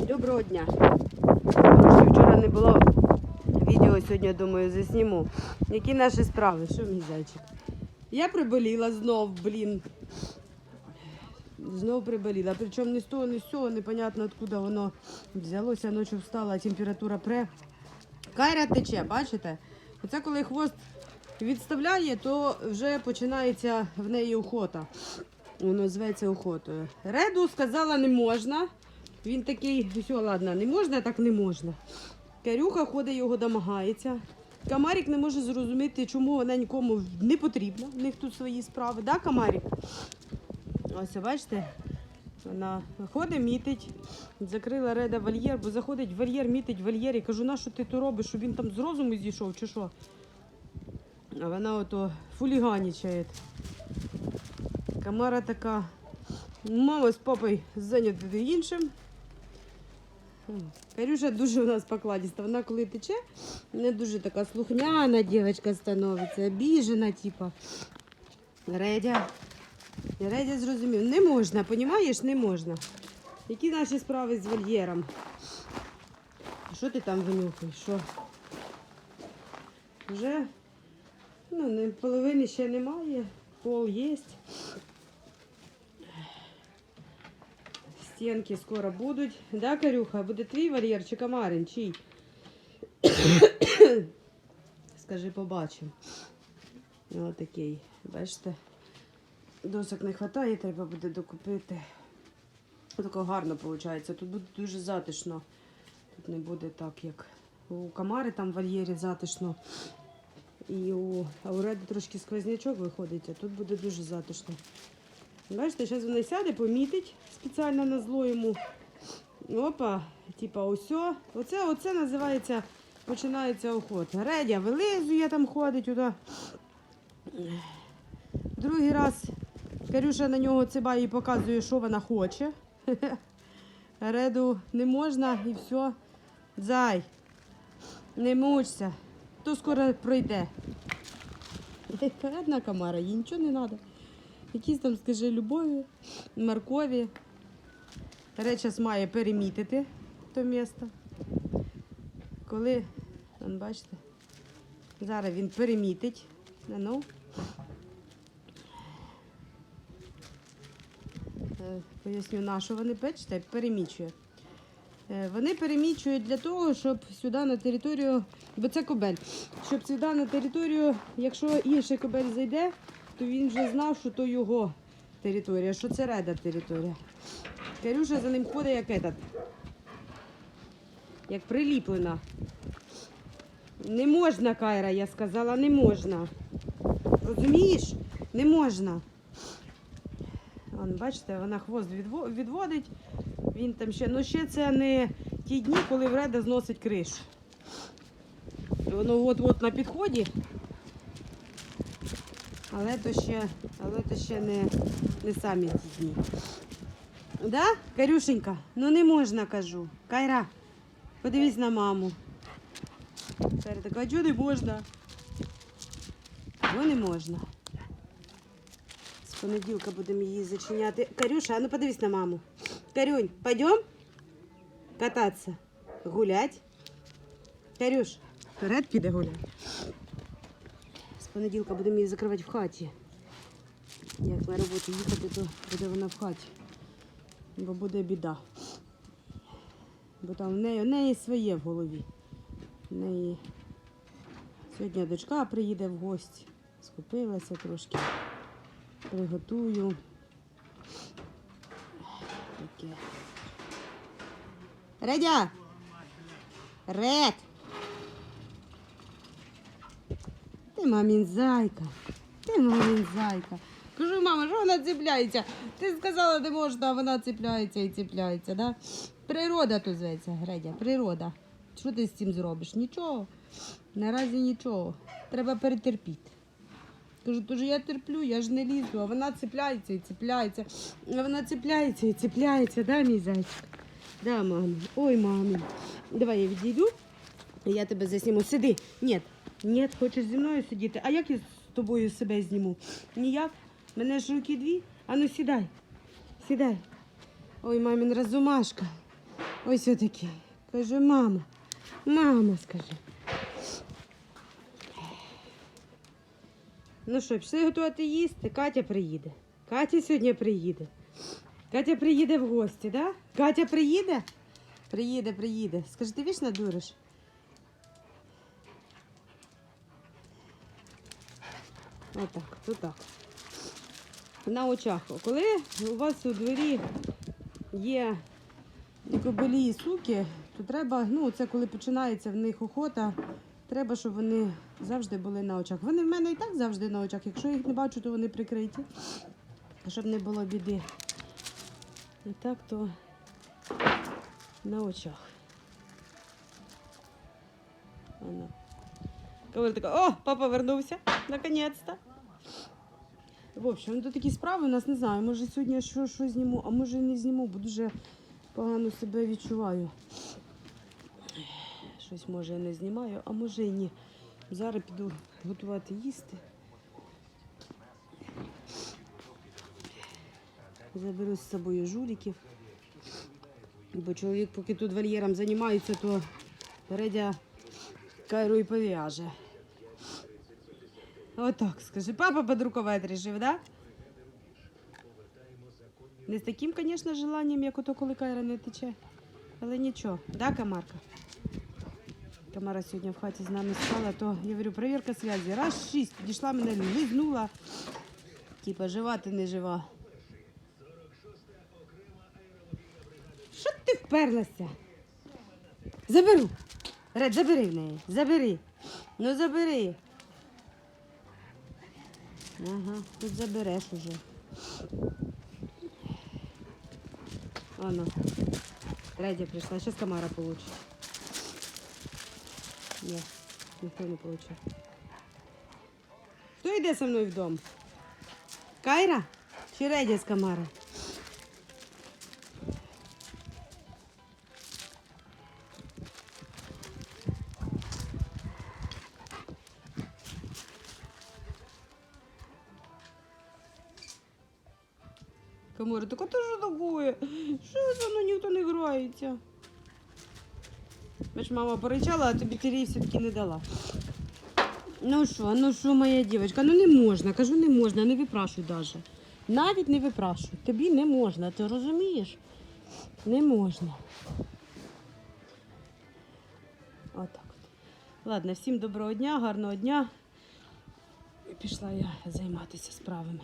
Доброго дня. Що вчора не було відео, сьогодні, думаю, засніму. Які наші справи? Що мій зайчик? Я приболіла знов, блін. Знов приболіла. Причому не з того, не з цього, непонятно откуда воно взялося. Ночі встала, температура пре. Кайра тече, бачите? Оце коли хвост відставляє, то вже починається в неї охота. Воно зветься охотою. Реду сказала, не можна. Він такий, все, ладно, не можна, так не можна. Карюха ходить, його домагається. Камарік не може зрозуміти, чому вона нікому не потрібна. В них тут свої справи, да, Камарік? Ось, бачите, вона ходить, мітить. Закрила Реда вольєр, бо заходить вольєр, мітить в вольєрі. Кажу, на що ти то робиш, щоб він там з розуму зійшов чи що? А вона ото фуліганічає. Камара така. Мама з папою зайняті іншим. Карюша дуже у нас покладіста. Вона коли тече, не дуже така слухняна дівчинка становиться, обіжена, типа. Редя. Редя зрозумів. Не можна, понімаєш, не можна. Які наші справи з вольєром? Що ти там винюхаєш? Що? Вже ну, половини ще немає, пол є. Стінки скоро будуть. Да, Карюха, буде твій вольєр чи комарин? Чий? Скажи, побачимо. Ось такий, бачите? Досок не вистачає, треба буде докупити. Тако гарно виходить. Тут буде дуже затишно. Тут не буде так, як у комари там в вольєрі затишно. І у, а у Реди трошки сквознячок виходить, а тут буде дуже затишно. Бачите, зараз вона сяде, помітить спеціально на зло йому. Опа, типа осьо. Оце, оце називається, починається охота. Редя вилизує там ходить туди. Другий раз Карюша на нього цибає і показує, що вона хоче. Реду не можна і все. Зай, не мучся, то скоро пройде. Одна комара, їй нічого не треба. Якісь там, скажи, любові, моркові. Речас має перемітити то місто. Коли, вон, бачите, зараз він перемітить. Ну. Е, Поясню, на що вони бачите, перемічує. Е, Вони перемічують для того, щоб сюди на територію, бо це кобель, щоб сюди на територію, якщо інший кобель зайде, то він вже знав, що то його територія, що це реда територія. Карюша за ним ходить як этот, як приліплена. Не можна, Кайра, я сказала, не можна. Розумієш? Не можна. Вон, бачите, вона хвост відводить. Він там ще, ну ще це не ті дні, коли вреда зносить кришу. Воно от-от на підході. Але то ще, але то ще не, не самі ті дні. Да, Карюшенька? Ну не можна, кажу. Кайра, подивись на маму. Кайра така, чого не можна? Ну не можна. З понеділка будемо її зачиняти. Карюша, а ну подивись на маму. Карюнь, пойдем кататися? Гулять? Карюш, вперед піде гулять. Понеділка будемо її закривати в хаті. Як на роботу їхати, то буде вона в хаті. Бо буде біда. Бо там в неї, в неї своє в голові. В неї сьогодні дочка приїде в гості. Скупилася трошки. Приготую. Таке. Редя! Ред! Ти мамін зайка. Ти мамін зайка. Кажу, мама, що вона цепляється? Ти сказала, не можна, а вона цепляється і цепляється, да? Природа то зветься, Гредя, природа. Що ти з цим зробиш? Нічого. Наразі нічого. Треба перетерпіти. Кажу, то ж я терплю, я ж не лізу, а вона цепляється і цепляється. А вона цепляється і цепляється, да, мій зайчик? Да, мамі. Ой, мамі. Давай я відійду. Я тебе засніму. Сиди. Ні, ні, хочеш зі мною сидіти. А як я з тобою себе зніму? Ніяк. Мене ж руки дві. А ну сідай. Сідай. Ой, мамін розумашка. Ось отакий. Каже, мама, мама, скаже. Ну що, пішли готувати їсти. Катя приїде. Катя сьогодні приїде. Катя приїде в гості, да? Катя приїде? Приїде, приїде. Скажи, ти вічно дуриш? Отак, то так. На очах. Коли у вас у дворі є кобилі, і суки, то треба, ну це коли починається в них охота, треба, щоб вони завжди були на очах. Вони в мене і так завжди на очах. Якщо я їх не бачу, то вони прикриті. Щоб не було біди. І так то на очах. Воно. Коли така, о, папа вернувся, наконець-то. В общем, ну, то такі справи у нас не знаю. Може сьогодні я що, що зніму, а може і не зніму, бо дуже погано себе відчуваю. Щось може я не знімаю, а може і ні. Зараз піду готувати їсти. Заберу з собою жуліків. Бо чоловік, поки тут вольєром займається, то передя кайру і пов'яже. Отак, скажи, папа подрукувати рішив, да? Не з таким, звісно, желанням, як ото, коли кайра не тече. Але нічого, да, Камарка? Камара сьогодні в хаті з нами спала, то я говорю, перевірка зв'язі. Раз шість, підійшла мене, лизнула. Типа, жива ти не жива. Що ти вперлася? Заберу. Ред, забери в неї. Забери. Ну забери. Ага, тут забереш уже. Оно. Третья прийшла. Зараз Камара получить. Ні, ніхто не получил. Хто йде со мною в дом? Кайра? Чи Редя з Камара? Камара, так это що такое? Що це ну ніхто не грається? Бач, мама поричала, а тобі тірій все-таки не дала. Ну що, ну що, моя дівчинка, ну не можна, кажу, не можна, не випрашуй навіть. Навіть не випрашуй. Тобі не можна, ти розумієш? Не можна. Отак от. Ладно, всім доброго дня, гарного дня. І пішла я займатися справами.